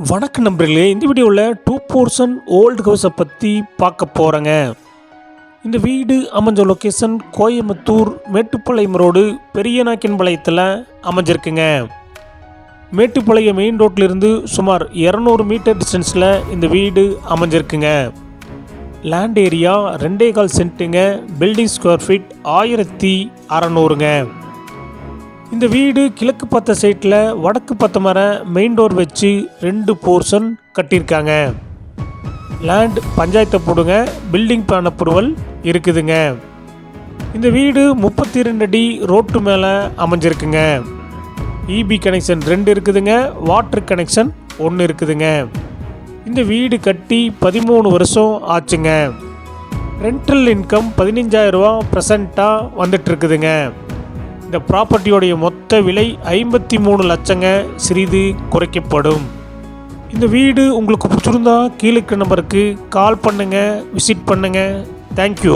வணக்க நண்பர்களே இந்த வீடியோவில் டூ போர்ஷன் ஓல்டு ஹவுஸை பற்றி பார்க்க போகிறேங்க இந்த வீடு அமைஞ்ச லொக்கேஷன் கோயம்புத்தூர் மேட்டுப்பாளையம் ரோடு பெரியநாக்கின்பாளையத்தில் அமைஞ்சிருக்குங்க. மேட்டுப்பாளையம் மெயின் ரோட்டிலிருந்து சுமார் இரநூறு மீட்டர் டிஸ்டன்ஸில் இந்த வீடு அமைஞ்சிருக்குங்க. லேண்ட் ஏரியா ரெண்டே கால் சென்ட்டுங்க பில்டிங் ஸ்கொயர் ஃபீட் ஆயிரத்தி அறநூறுங்க. இந்த வீடு கிழக்கு பத்த சைட்டில் வடக்கு பத்த மர மெயின் டோர் வச்சு ரெண்டு போர்ஷன் கட்டியிருக்காங்க. லேண்ட் பஞ்சாயத்தை போடுங்க பில்டிங் பிளான் அப்ரூவல் இருக்குதுங்க. இந்த வீடு முப்பத்தி ரெண்டு அடி ரோட்டு மேலே அமைஞ்சிருக்குங்க. இபி கனெக்ஷன் ரெண்டு இருக்குதுங்க வாட்டர் கனெக்ஷன் ஒன்று இருக்குதுங்க. இந்த வீடு கட்டி பதிமூணு வருஷம் ஆச்சுங்க. ரெண்டல் இன்கம் பதினஞ்சாயிரரூவா ப்ரெசண்ட்டாக வந்துட்டு இருக்குதுங்க. இந்த ப்ராப்பர்ட்டியோடைய மொத்த விலை ஐம்பத்தி மூணு லட்சங்க. சிறிது குறைக்கப்படும். இந்த வீடு உங்களுக்கு பிடிச்சிருந்தா கீழே இருக்கிற நம்பருக்கு கால் பண்ணுங்கள் விசிட் பண்ணுங்கள் தேங்க்யூ